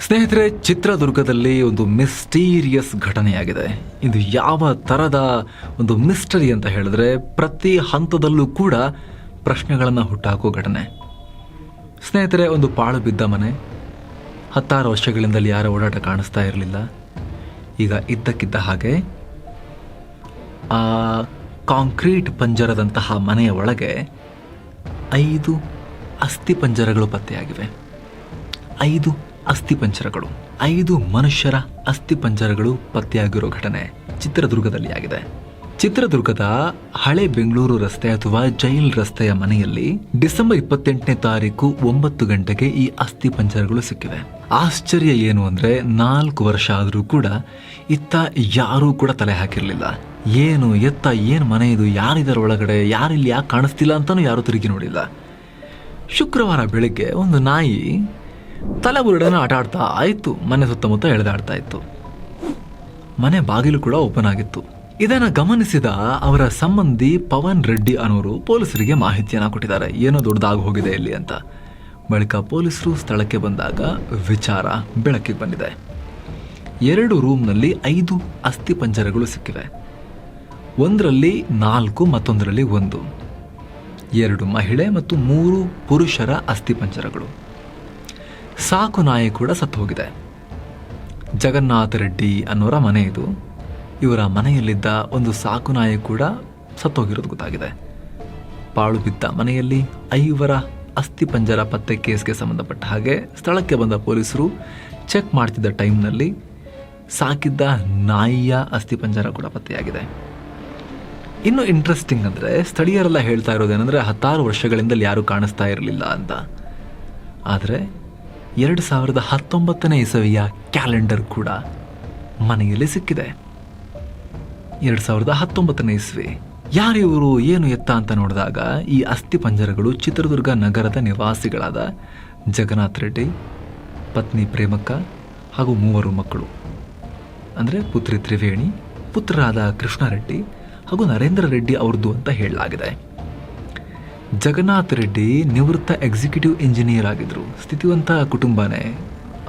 ಸ್ನೇಹಿತರೆ, ಚಿತ್ರದುರ್ಗದಲ್ಲಿ ಒಂದು ಮಿಸ್ಟೀರಿಯಸ್ ಘಟನೆಯಾಗಿದೆ. ಇದು ಯಾವ ಥರದ ಒಂದು ಮಿಸ್ಟರಿ ಅಂತ ಹೇಳಿದ್ರೆ, ಪ್ರತಿ ಹಂತದಲ್ಲೂ ಕೂಡ ಪ್ರಶ್ನೆಗಳನ್ನು ಹುಟ್ಟಾಕೋ ಘಟನೆ. ಸ್ನೇಹಿತರೆ, ಒಂದು ಪಾಳು ಬಿದ್ದ ಮನೆ. ಹತ್ತಾರು ವರ್ಷಗಳಿಂದಲೇ ಯಾರ ಓಡಾಟ ಕಾಣಿಸ್ತಾ ಇರಲಿಲ್ಲ. ಈಗ ಇದ್ದಕ್ಕಿದ್ದ ಹಾಗೆ, ಆ ಕಾಂಕ್ರೀಟ್ ಪಂಜರದಂತಹ ಮನೆಯ ಒಳಗೆ ಐದು ಅಸ್ಥಿ ಪಂಜರಗಳು ಪತ್ತೆಯಾಗಿವೆ. ಐದು ಅಸ್ಥಿ ಪಂಜರಗಳು ಐದು ಮನುಷ್ಯರ ಅಸ್ಥಿಪಂಜರಗಳು ಪತ್ತೆಯಾಗಿರೋ ಘಟನೆ ಚಿತ್ರದುರ್ಗದಲ್ಲಿ ಆಗಿದೆ. ಚಿತ್ರದುರ್ಗದ ಹಳೆ ಬೆಂಗಳೂರು ರಸ್ತೆ ಅಥವಾ ಜೈಲ್ ರಸ್ತೆಯ ಮನೆಯಲ್ಲಿ ಡಿಸೆಂಬರ್ ಇಪ್ಪತ್ತೆಂಟನೇ ತಾರೀಕು ಒಂಬತ್ತು ಗಂಟೆಗೆ ಈ ಅಸ್ಥಿ ಪಂಜರಗಳು ಸಿಕ್ಕಿವೆ. ಆಶ್ಚರ್ಯ ಏನು ಅಂದ್ರೆ ನಾಲ್ಕು ವರ್ಷ ಆದರೂ ಕೂಡ ಇತ್ತ ಯಾರೂ ಕೂಡ ತಲೆ ಹಾಕಿರಲಿಲ್ಲ. ಏನು ಎತ್ತ, ಏನು ಮನೆ ಇದು ಯಾರಿದರ ಒಳಗಡೆ, ಯಾರಿಲ್ಲಿ ಯಾಕೆ ಕಾಣಿಸ್ತಿಲ್ಲ ಅಂತಾನೂ ಯಾರೂ ತಿರುಗಿ ನೋಡಿಲ್ಲ. ಶುಕ್ರವಾರ ಬೆಳಿಗ್ಗೆ ಒಂದು ನಾಯಿ ತಲೆಬುರುಡನ ಆಟ ಆಡ್ತಾ ಆಯ್ತು. ಮನೆ ಸುತ್ತಮುತ್ತ ಎಳೆದಾಡ್ತಾ ಇತ್ತು. ಮನೆ ಬಾಗಿಲು ಕೂಡ ಓಪನ್ ಆಗಿತ್ತು. ಇದನ್ನ ಗಮನಿಸಿದ ಅವರ ಸಂಬಂಧಿ ಪವನ್ ರೆಡ್ಡಿ ಅನ್ನೋರು ಪೊಲೀಸರಿಗೆ ಮಾಹಿತಿಯನ್ನು ಕೊಟ್ಟಿದ್ದಾರೆ. ಏನೋ ದೊಡ್ಡದಾಗಿ ಹೋಗಿದೆ ಇಲ್ಲಿ ಅಂತ. ಬಳಿಕ ಪೊಲೀಸರು ಸ್ಥಳಕ್ಕೆ ಬಂದಾಗ ವಿಚಾರ ಬೆಳಕಿಗೆ ಬಂದಿದೆ. ಎರಡು ರೂಮ್ನಲ್ಲಿ ಐದು ಅಸ್ಥಿ ಪಂಜರಗಳು ಸಿಕ್ಕಿವೆ. ಒಂದರಲ್ಲಿ ನಾಲ್ಕು, ಮತ್ತೊಂದರಲ್ಲಿ ಒಂದು. ಎರಡು ಮಹಿಳೆ ಮತ್ತು ಮೂರು ಪುರುಷರ ಅಸ್ಥಿಪಂಜರಗಳು ಸಾಕು ನಾಯಿ ಕೂಡ ಸತ್ತು ಹೋಗಿದೆ ಜಗನ್ನಾಥ ರೆಡ್ಡಿ ಅನ್ನೋರ ಮನೆ ಇದು. ಇವರ ಮನೆಯಲ್ಲಿದ್ದ ಒಂದು ಸಾಕು ನಾಯಿ ಕೂಡ ಸತ್ತೋಗಿರೋದು ಗೊತ್ತಾಗಿದೆ. ಪಾಳು ಬಿದ್ದ ಮನೆಯಲ್ಲಿ ಐವರ ಅಸ್ಥಿಪಂಜರ ಪತ್ತೆ ಕೇಸ್ಗೆ ಸಂಬಂಧಪಟ್ಟ ಹಾಗೆ ಸ್ಥಳಕ್ಕೆ ಬಂದ ಪೊಲೀಸರು ಚೆಕ್ ಮಾಡ್ತಿದ್ದ ಟೈಮ್ನಲ್ಲಿ ಸಾಕಿದ್ದ ನಾಯಿಯ ಅಸ್ಥಿಪಂಜರ ಕೂಡ ಪತ್ತೆಯಾಗಿದೆ. ಇನ್ನು ಇಂಟ್ರೆಸ್ಟಿಂಗ್ ಅಂದರೆ ಸ್ಥಳೀಯರೆಲ್ಲ ಹೇಳ್ತಾ ಇರೋದೇನೆಂದರೆ ಹತ್ತಾರು ವರ್ಷಗಳಿಂದಲೇ ಯಾರೂ ಕಾಣಿಸ್ತಾ ಇರಲಿಲ್ಲ ಅಂತ. ಆದರೆ ಎರಡು ಸಾವಿರದ ಹತ್ತೊಂಬತ್ತನೇ ಇಸವಿಯ ಕ್ಯಾಲೆಂಡರ್ ಕೂಡ ಮನೆಯಲ್ಲಿ ಸಿಕ್ಕಿದೆ. ಎರಡು ಸಾವಿರದ ಹತ್ತೊಂಬತ್ತನೇ ಇಸ್ವಿ. ಯಾರಿವರು ಏನು ಎತ್ತ ಅಂತ ನೋಡಿದಾಗ ಈ ಅಸ್ಥಿ ಪಂಜರಗಳು ಚಿತ್ರದುರ್ಗ ನಗರದ ನಿವಾಸಿಗಳಾದ ಜಗನ್ನಾಥ್ ರೆಡ್ಡಿ, ಪತ್ನಿ ಪ್ರೇಮಕ್ಕ ಹಾಗೂ ಮೂವರು ಮಕ್ಕಳು. ಅಂದರೆ ಪುತ್ರಿ ತ್ರಿವೇಣಿ, ಪುತ್ರರಾದ ಕೃಷ್ಣಾರೆಡ್ಡಿ ಹಾಗೂ ನರೇಂದ್ರ ರೆಡ್ಡಿ ಅವ್ರದ್ದು ಅಂತ ಹೇಳಲಾಗಿದೆ. ಜಗನ್ನಾಥ್ ರೆಡ್ಡಿ ನಿವೃತ್ತ ಎಕ್ಸಿಕ್ಯೂಟಿವ್ ಇಂಜಿನಿಯರ್ ಆಗಿದ್ರು. ಸ್ಥಿತಿವಂತ ಕುಟುಂಬನೇ.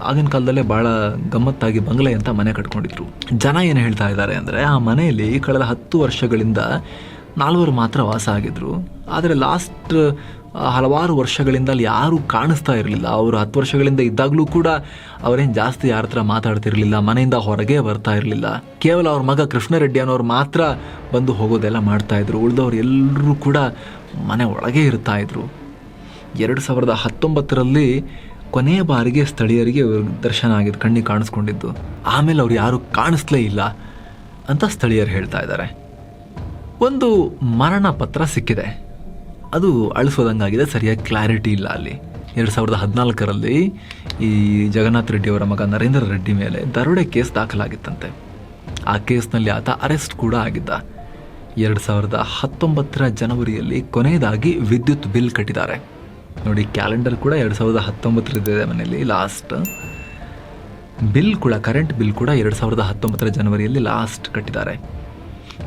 ಆಗಿನ ಕಾಲದಲ್ಲೇ ಭಾಳ ಗಮ್ಮತ್ತಾಗಿ ಬಂಗ್ಲೆ ಅಂತ ಮನೆ ಕಟ್ಕೊಂಡಿದ್ರು. ಜನ ಏನು ಹೇಳ್ತಾ ಇದ್ದಾರೆ ಅಂದರೆ, ಆ ಮನೆಯಲ್ಲಿ ಕಳೆದ ಹತ್ತು ವರ್ಷಗಳಿಂದ ನಾಲ್ವರು ಮಾತ್ರ ವಾಸ ಆಗಿದ್ರು. ಆದರೆ ಲಾಸ್ಟ್ ಹಲವಾರು ವರ್ಷಗಳಿಂದ ಅಲ್ಲಿ ಯಾರೂ ಕಾಣಿಸ್ತಾ ಇರಲಿಲ್ಲ. ಅವರು ಹತ್ತು ವರ್ಷಗಳಿಂದ ಇದ್ದಾಗಲೂ ಕೂಡ ಅವರೇನು ಜಾಸ್ತಿ ಯಾರ ಹತ್ರ ಮಾತಾಡ್ತಿರಲಿಲ್ಲ, ಮನೆಯಿಂದ ಹೊರಗೆ ಬರ್ತಾ ಇರಲಿಲ್ಲ. ಕೇವಲ ಅವ್ರ ಮಗ ಕೃಷ್ಣರೆಡ್ಡಿ ಅನ್ನೋರು ಮಾತ್ರ ಬಂದು ಹೋಗೋದೆಲ್ಲ ಮಾಡ್ತಾಯಿದ್ರು ಉಳಿದವ್ರು ಎಲ್ಲರೂ ಕೂಡ ಮನೆ ಒಳಗೆ ಇರ್ತಾ ಇದ್ರು. ಎರಡು ಸಾವಿರದ ಹತ್ತೊಂಬತ್ತರಲ್ಲಿ ಕೊನೆಯ ಬಾರಿಗೆ ಸ್ಥಳೀಯರಿಗೆ ದರ್ಶನ ಆಗಿದ್ದು ಕಣ್ಣಿಗೆ ಕಾಣಿಸ್ಕೊಂಡಿದ್ದು. ಆಮೇಲೆ ಅವ್ರು ಯಾರು ಕಾಣಿಸ್ಲೇ ಇಲ್ಲ ಅಂತ ಸ್ಥಳೀಯರು ಹೇಳ್ತಾ ಇದ್ದಾರೆ ಒಂದು ಮರಣ ಪತ್ರ ಸಿಕ್ಕಿದೆ. ಅದು ಅಳಿಸೋದಂಗಾಗಿದೆ, ಸರಿಯಾಗಿ ಕ್ಲಾರಿಟಿ ಇಲ್ಲ ಅಲ್ಲಿ. ಎರಡು ಸಾವಿರದ ಹದಿನಾಲ್ಕರಲ್ಲಿ ಈ ಜಗನ್ನಾಥ್ ರೆಡ್ಡಿ ಅವರ ಮಗ ನರೇಂದ್ರ ರೆಡ್ಡಿ ಮೇಲೆ ದರೋಡೆ ಕೇಸ್ ದಾಖಲಾಗಿತ್ತಂತೆ. ಆ ಕೇಸ್ನಲ್ಲಿ ಆತ ಅರೆಸ್ಟ್ ಕೂಡ ಆಗಿದ್ದ. ಎರಡು ಸಾವಿರದ ಹತ್ತೊಂಬತ್ತರ ಜನವರಿಯಲ್ಲಿ ಕೊನೆಯದಾಗಿ ವಿದ್ಯುತ್ ಬಿಲ್ ಕಟ್ಟಿದ್ದಾರೆ. ನೋಡಿ, ಕ್ಯಾಲೆಂಡರ್ ಕೂಡ ಎರಡು ಸಾವಿರದ ಹತ್ತೊಂಬತ್ತರದ್ದಿದೆ ಮನೆಯಲ್ಲಿ ಲಾಸ್ಟ್ ಬಿಲ್ ಕೂಡ ಕರೆಂಟ್ ಬಿಲ್ ಕೂಡ ಎರಡು ಸಾವಿರದ ಹತ್ತೊಂಬತ್ತರ ಜನವರಿಯಲ್ಲಿ ಲಾಸ್ಟ್ ಕಟ್ಟಿದ್ದಾರೆ.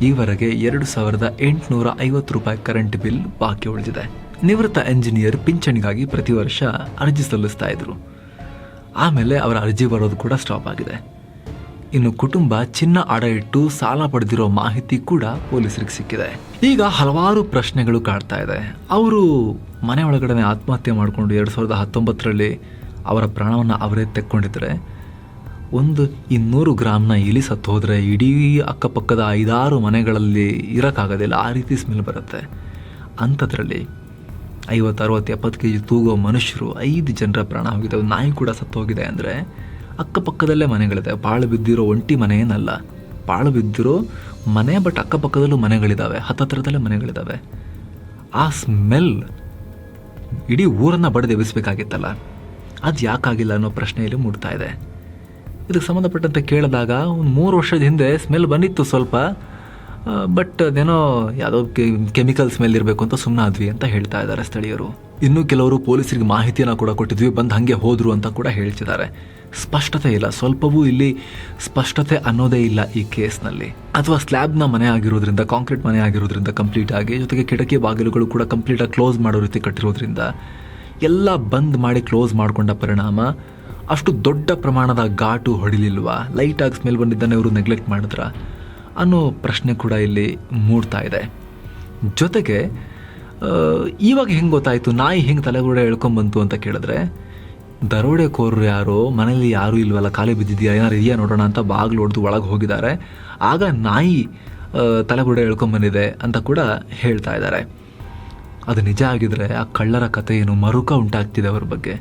ಈವರೆಗೆ ಎರಡು ಸಾವಿರದ ಎಂಟುನೂರ ಐವತ್ತು ರೂಪಾಯಿ ಕರೆಂಟ್ ಬಿಲ್ ಬಾಕಿ ಉಳಿದಿದೆ. ನಿವೃತ್ತ ಎಂಜಿನಿಯರ್ ಪಿಂಚಣಿಗಾಗಿ ಪ್ರತಿ ವರ್ಷ ಅರ್ಜಿ ಸಲ್ಲಿಸ್ತಾ ಇದ್ರು. ಆಮೇಲೆ ಅವರ ಅರ್ಜಿ ಬರೋದು ಕೂಡ ಸ್ಟಾಪ್ ಆಗಿದೆ. ಇನ್ನು ಕುಟುಂಬ ಚಿನ್ನ ಅಡ ಇಟ್ಟು ಸಾಲ ಪಡೆದಿರೋ ಮಾಹಿತಿ ಕೂಡ ಪೊಲೀಸರಿಗೆ ಸಿಕ್ಕಿದೆ. ಈಗ ಹಲವಾರು ಪ್ರಶ್ನೆಗಳು ಕಾಡ್ತಾ ಇದೆ. ಅವರು ಮನೆ ಒಳಗಡೆ ಆತ್ಮಹತ್ಯೆ ಮಾಡಿಕೊಂಡು ಎರಡು ಸಾವಿರದ ಹತ್ತೊಂಬತ್ತರಲ್ಲಿ ಅವರ ಪ್ರಾಣವನ್ನು ಅವರೇ ತೆಕ್ಕೊಂಡಿದ್ದರೆ ಒಂದು ಇನ್ನೂರು ಗ್ರಾಮ್ನ ಇಲಿ ಸತ್ತು ಹೋದರೆ ಇಡೀ ಅಕ್ಕಪಕ್ಕದ ಐದಾರು ಮನೆಗಳಲ್ಲಿ ಇರೋಕ್ಕಾಗೋದಿಲ್ಲ. ಆ ರೀತಿ ಸ್ಮೆಲ್ ಬರುತ್ತೆ. ಅಂಥದ್ರಲ್ಲಿ ಐವತ್ತು, ಅರವತ್ತು, ಎಪ್ಪತ್ತು ಕೆ ಜಿ ತೂಗೋ ಮನುಷ್ಯರು ಐದು ಜನರ ಪ್ರಾಣ ಹೋಗಿದೆ. ನಾಯಿ ಕೂಡ ಸತ್ತು ಹೋಗಿದೆ ಅಂದರೆ ಅಕ್ಕಪಕ್ಕದಲ್ಲೇ ಮನೆಗಳಿದೆ. ಪಾಳು ಬಿದ್ದಿರೋ ಒಂಟಿ ಮನೆ ಏನಲ್ಲ. ಪಾಳು ಬಿದ್ದಿರೋ ಮನೆ ಬಟ್ ಅಕ್ಕಪಕ್ಕದಲ್ಲೂ ಮನೆಗಳಿದ್ದಾವೆ ಹತ್ತತ್ರದಲ್ಲೇ ಮನೆಗಳಿದ್ದಾವೆ ಆ ಸ್ಮೆಲ್ ಇಡೀ ಊರನ್ನು ಬಡಿದು ಎಬ್ಬಿಸ್ಬೇಕಾಗಿತ್ತಲ್ಲ. ಅದು ಯಾಕಾಗಿಲ್ಲ ಅನ್ನೋ ಪ್ರಶ್ನೆಯಲ್ಲಿ ಮೂಡ್ತಾ ಇದೆ. ಇದಕ್ಕೆ ಸಂಬಂಧಪಟ್ಟಂತೆ ಕೇಳಿದಾಗ, ಒಂದು ಮೂರು ವರ್ಷದ ಹಿಂದೆ ಸ್ಮೆಲ್ ಬಂದಿತ್ತು ಸ್ವಲ್ಪ. ಬಟ್ ಅದೇನೋ ಯಾವುದೋ ಕೆಮಿಕಲ್ ಸ್ಮೆಲ್ ಇರಬೇಕು ಅಂತ ಸುಮ್ಮನೆ ಆದ್ವಿ ಅಂತ ಹೇಳ್ತಾ ಇದ್ದಾರೆ ಸ್ಥಳೀಯರು. ಇನ್ನು ಕೆಲವರು ಪೊಲೀಸರಿಗೆ ಮಾಹಿತಿಯನ್ನು ಕೂಡ ಕೊಟ್ಟಿದ್ವಿ, ಬಂದು ಹಾಗೆ ಹೋದರು ಅಂತ ಕೂಡ ಹೇಳ್ತಿದ್ದಾರೆ. ಸ್ಪಷ್ಟತೆ ಇಲ್ಲ, ಸ್ವಲ್ಪವೂ ಇಲ್ಲಿ ಸ್ಪಷ್ಟತೆ ಅನ್ನೋದೇ ಇಲ್ಲ ಈ ಕೇಸ್ನಲ್ಲಿ. ಅಥವಾ ಸ್ಲ್ಯಾಬ್ನ ಮನೆ ಆಗಿರೋದ್ರಿಂದ, ಕಾಂಕ್ರೀಟ್ ಮನೆ ಆಗಿರೋದ್ರಿಂದ ಕಂಪ್ಲೀಟ್ ಆಗಿ, ಜೊತೆಗೆ ಕಿಟಕಿ ಬಾಗಿಲುಗಳು ಕೂಡ ಕಂಪ್ಲೀಟಾಗಿ ಕ್ಲೋಸ್ ಮಾಡೋ ರೀತಿ ಕಟ್ಟಿರೋದ್ರಿಂದ ಎಲ್ಲ ಬಂದ್ ಮಾಡಿ ಕ್ಲೋಸ್ ಮಾಡಿಕೊಂಡ ಪರಿಣಾಮ ಅಷ್ಟು ದೊಡ್ಡ ಪ್ರಮಾಣದ ಘಾಟು ಹೊಡಿಲಿಲ್ವಾ? ಲೈಟಾಗಿ ಸ್ಮೆಲ್ ಬಂದಿದ್ದನ್ನು ಇವರು ನೆಗ್ಲೆಕ್ಟ್ ಮಾಡಿದ್ರ? ಅನ್ನೋ ಪ್ರಶ್ನೆ ಕೂಡ ಇಲ್ಲಿ ಮೂಡ್ತಾ ಇದೆ. ಜೊತೆಗೆ ಇವಾಗ ಹೆಂಗೆ ಗೊತ್ತಾಯಿತು, ನಾಯಿ ಹೆಂಗೆ ತಲೆಗೂಡ ಎಳ್ಕೊಂಬಂತು ಅಂತ ಕೇಳಿದ್ರೆ, ದರೋಡೆಕೋರರು ಯಾರೋ ಮನೇಲಿ ಯಾರೂ ಇಲ್ವಲ್ಲ ಖಾಲಿ ಬಿದ್ದಿದೆಯಾ, ಏನಾರು ಇದೆಯಾ ನೋಡೋಣ ಅಂತ ಬಾಗಿಲು ಹೊಡೆದು ಒಳಗೆ ಹೋಗಿದ್ದಾರೆ. ಆಗ ನಾಯಿ ತಲೆಗೂಡೆ ಎಳ್ಕೊಂಬಂದಿದೆ ಅಂತ ಕೂಡ ಹೇಳ್ತಾ ಇದ್ದಾರೆ. ಅದು ನಿಜ ಆಗಿದ್ರೆ ಆ ಕಳ್ಳರ ಕಥೆ ಏನು ಮರುಕ ಉಂಟಾಗ್ತಿದೆ ಅವ್ರ ಬಗ್ಗೆ.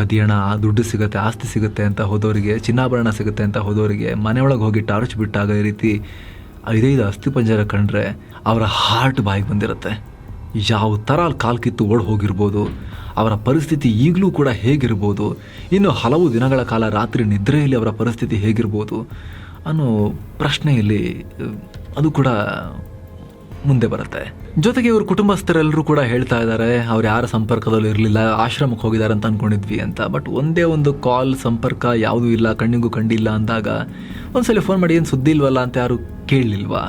ಕದಿಯಣ, ದುಡ್ಡು ಸಿಗುತ್ತೆ, ಆಸ್ತಿ ಸಿಗುತ್ತೆ ಅಂತ ಹೋದವರಿಗೆ, ಚಿನ್ನಾಭರಣ ಸಿಗುತ್ತೆ ಅಂತ ಹೋದವರಿಗೆ ಮನೆಯೊಳಗೆ ಹೋಗಿ ಟಾರ್ಚ್ ಬಿಟ್ಟಾಗ ಈ ರೀತಿ ಐದೈದು ಅಸ್ಥಿ ಪಂಜರ ಕಂಡ್ರೆ ಅವರ ಹಾರ್ಟ್ ಬಾಯಿಗೆ ಬಂದಿರುತ್ತೆ. ಯಾವ ಥರ ಅಲ್ಲಿ ಕಾಲು ಕಿತ್ತು ಓಡ್ ಹೋಗಿರ್ಬೋದು, ಅವರ ಪರಿಸ್ಥಿತಿ ಈಗಲೂ ಕೂಡ ಹೇಗಿರ್ಬೋದು, ಇನ್ನು ಹಲವು ದಿನಗಳ ಕಾಲ ರಾತ್ರಿ ನಿದ್ರೆಯಲ್ಲಿ ಅವರ ಪರಿಸ್ಥಿತಿ ಹೇಗಿರ್ಬೋದು ಅನ್ನೋ ಪ್ರಶ್ನೆಯಲ್ಲಿ, ಅದು ಕೂಡ ಮುಂದೆ ಬರುತ್ತೆ. ಜೊತೆಗೆ ಇವ್ರ ಕುಟುಂಬಸ್ಥರೆಲ್ಲರೂ ಕೂಡ ಹೇಳ್ತಾ ಇದ್ದಾರೆ, ಅವ್ರು ಯಾರ ಸಂಪರ್ಕದಲ್ಲೂ ಇರಲಿಲ್ಲ, ಆಶ್ರಮಕ್ಕೆ ಹೋಗಿದ್ದಾರೆ ಅಂತ ಅನ್ಕೊಂಡಿದ್ವಿ ಅಂತ. ಬಟ್ ಒಂದೇ ಒಂದು ಕಾಲ್ ಸಂಪರ್ಕ ಯಾವುದೂ ಇಲ್ಲ, ಕಣ್ಣಿಗೂ ಕಂಡಿಲ್ಲ ಅಂದಾಗ ಒಂದ್ಸಲ ಫೋನ್ ಮಾಡಿ, ಏನು ಸುದ್ದಿ ಇಲ್ವಲ್ಲ? ಅಂತ ಯಾರು ಕೇಳಲಿಲ್ವಾ?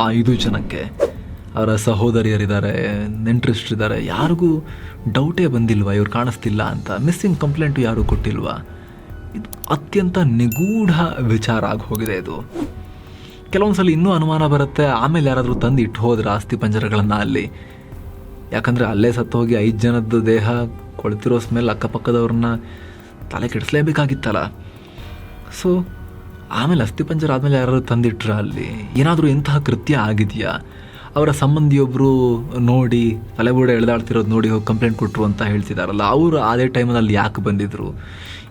ಆ ಐದು ಜನಕ್ಕೆ. ಅವರ ಸಹೋದರಿಯರಿದ್ದಾರೆ ನೆಂಟರಿಷ್ಟರಿದ್ದಾರೆ ಯಾರಿಗೂ ಡೌಟೇ ಬಂದಿಲ್ವಾ? ಇವ್ರು ಕಾಣಿಸ್ತಿಲ್ಲ ಅಂತ. ಮಿಸ್ಸಿಂಗ್ ಕಂಪ್ಲೇಂಟು ಯಾರೂ ಕೊಟ್ಟಿಲ್ವಾ? ಇದು ಅತ್ಯಂತ ನಿಗೂಢ ವಿಚಾರ ಆಗಿ ಹೋಗಿದೆ ಇದು. ಕೆಲವೊಂದು ಸಲ ಇನ್ನೂ ಅನುಮಾನ ಬರುತ್ತೆ, ಆಮೇಲೆ ಯಾರಾದರೂ ತಂದು ಇಟ್ಟು ಹೋದ್ರೆ ಆಸ್ತಿ ಪಂಜರಗಳನ್ನು ಅಲ್ಲಿ. ಯಾಕಂದರೆ ಅಲ್ಲೇ ಸತ್ತು ಹೋಗಿ ಐದು ಜನದ ದೇಹ, ಕೊಳ್ತಿರೋ ಸ್ಮೆಲ್ ಅಕ್ಕಪಕ್ಕದವ್ರನ್ನ ತಲೆ ಕೆಡಿಸ್ಲೇಬೇಕಾಗಿತ್ತಲ್ಲ. ಸೊ ಆಮೇಲೆ ಅಸ್ಥಿ ಪಂಜರ ಆದಮೇಲೆ ಯಾರಾದರೂ ತಂದಿಟ್ರ ಅಲ್ಲಿ? ಏನಾದರೂ ಇಂತಹ ಕೃತ್ಯ ಆಗಿದೆಯಾ? ಅವರ ಸಂಬಂಧಿಯೊಬ್ಬರು ನೋಡಿ, ತಲೆಬೂಡ ಎಳೆದಾಡ್ತಿರೋದು ನೋಡಿ ಹೋಗಿ ಕಂಪ್ಲೇಂಟ್ ಕೊಟ್ಟರು ಅಂತ ಹೇಳ್ತಿದಾರಲ್ಲ, ಅವರು ಅದೇ ಟೈಮಲ್ಲಿ ಯಾಕೆ ಬಂದಿದ್ರು?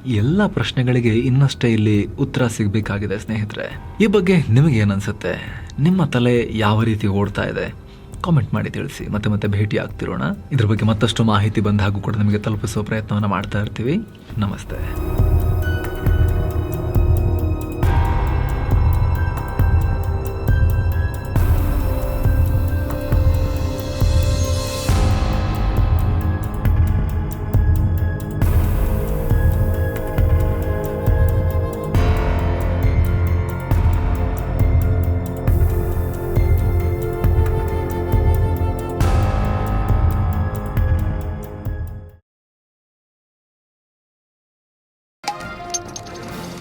ಎಲ್ಲ ಪ್ರಶ್ನೆಗಳಿಗೆ ಇನ್ನಷ್ಟೇ ಇಲ್ಲಿ ಉತ್ತರ ಸಿಗಬೇಕಾಗಿದೆ, ಸ್ನೇಹಿತರೆ. ಈ ಬಗ್ಗೆ ನಿಮಗೇನು ಅನ್ಸುತ್ತೆ ನಿಮ್ಮ ತಲೆ ಯಾವ ರೀತಿ ಓಡ್ತಾ ಇದೆ? ಕಾಮೆಂಟ್ ಮಾಡಿ ತಿಳಿಸಿ. ಮತ್ತೆ ಮತ್ತೆ ಭೇಟಿ ಆಗ್ತಿರೋಣ. ಇದ್ರ ಬಗ್ಗೆ ಮತ್ತಷ್ಟು ಮಾಹಿತಿ ಬಂದ ಹಾಗೂ ಕೂಡ ನಿಮಗೆ ತಲುಪಿಸುವ ಪ್ರಯತ್ನವನ್ನು ಮಾಡ್ತಾ ಇರ್ತೀವಿ. ನಮಸ್ತೆ.